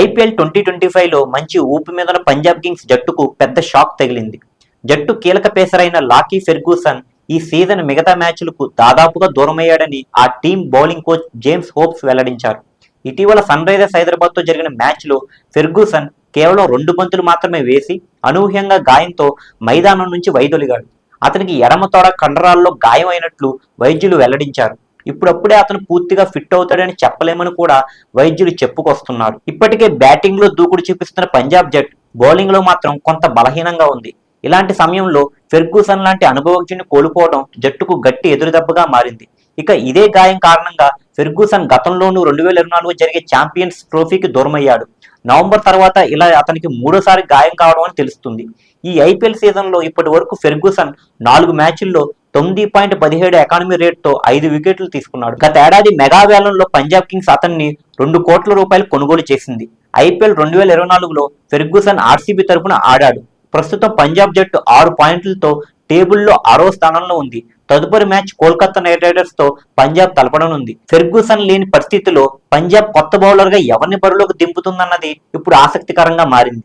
IPL twenty twenty ఫైవ్లో మంచి ఊపి మీద ఉన్న పంజాబ్ కింగ్స్ జట్టుకు పెద్ద షాక్ తగిలింది. జట్టు కీలక పేసరైన లాకీ ఫెర్గూసన్ ఈ సీజన్ మిగతా మ్యాచ్లకు దాదాపుగా దూరమయ్యాడని ఆ team bowling coach James Hopes వెల్లడించారు. ఇటీవల సన్ రైజర్స్ హైదరాబాద్తో జరిగిన మ్యాచ్లో ఫెర్గూసన్ కేవలం రెండు బంతులు మాత్రమే వేసి అనూహ్యంగా గాయంతో మైదానం నుంచి వైదొలిగాడు. అతనికి ఎడమ తోడ కండరాల్లో గాయం అయినట్లు వైద్యులు వెల్లడించారు. ఇప్పుడప్పుడే అతను పూర్తిగా ఫిట్ అవుతాడని చెప్పలేమని కూడా వైద్యులు చెప్పుకొస్తున్నారు. ఇప్పటికే బ్యాటింగ్లో దూకుడు చూపిస్తున్న పంజాబ్ జట్ బౌలింగ్లో మాత్రం కొంత బలహీనంగా ఉంది. ఇలాంటి సమయంలో ఫెర్గూసన్ లాంటి అనుభవజ్ఞుని కోల్పోవడం జట్టుకు గట్టి ఎదురుదెబ్బగా మారింది. ఇక ఇదే గాయం కారణంగా ఫెర్గూసన్ గతంలోనూ రెండు వేల ఇరవై నాలుగు జరిగే ఛాంపియన్స్ ట్రోఫీకి దూరమయ్యాడు. నవంబర్ తర్వాత ఇలా అతనికి మూడోసారి గాయం కావడం అని తెలుస్తుంది. ఈ ఐపీఎల్ సీజన్లో ఇప్పటి వరకు ఫెర్గూసన్ నాలుగు మ్యాచ్ల్లో తొమ్మిది పాయింట్ పదిహేడు ఎకానమీ రేట్తో ఐదు వికెట్లు తీసుకున్నాడు. గత ఏడాది మెగా వేలంలో పంజాబ్ కింగ్స్ అతన్ని రెండు కోట్ల రూపాయలు కొనుగోలు చేసింది. ఐపీఎల్ రెండు వేల ఇరవై నాలుగులో ఫెర్గూసన్ ఆర్సీబీ తరపున ఆడాడు. ప్రస్తుతం పంజాబ్ జట్టు ఆరు పాయింట్లతో టేబుల్లో ఆరో స్థానంలో ఉంది. తదుపరి మ్యాచ్ కోల్కతా నైట్ రైడర్స్తో పంజాబ్ తలపడనుంది. ఫెర్గూసన్ లేని పరిస్థితిలో పంజాబ్ కొత్త బౌలర్గా ఎవరిని బరిలోకి దింపుతుందన్నది ఇప్పుడు ఆసక్తికరంగా మారింది.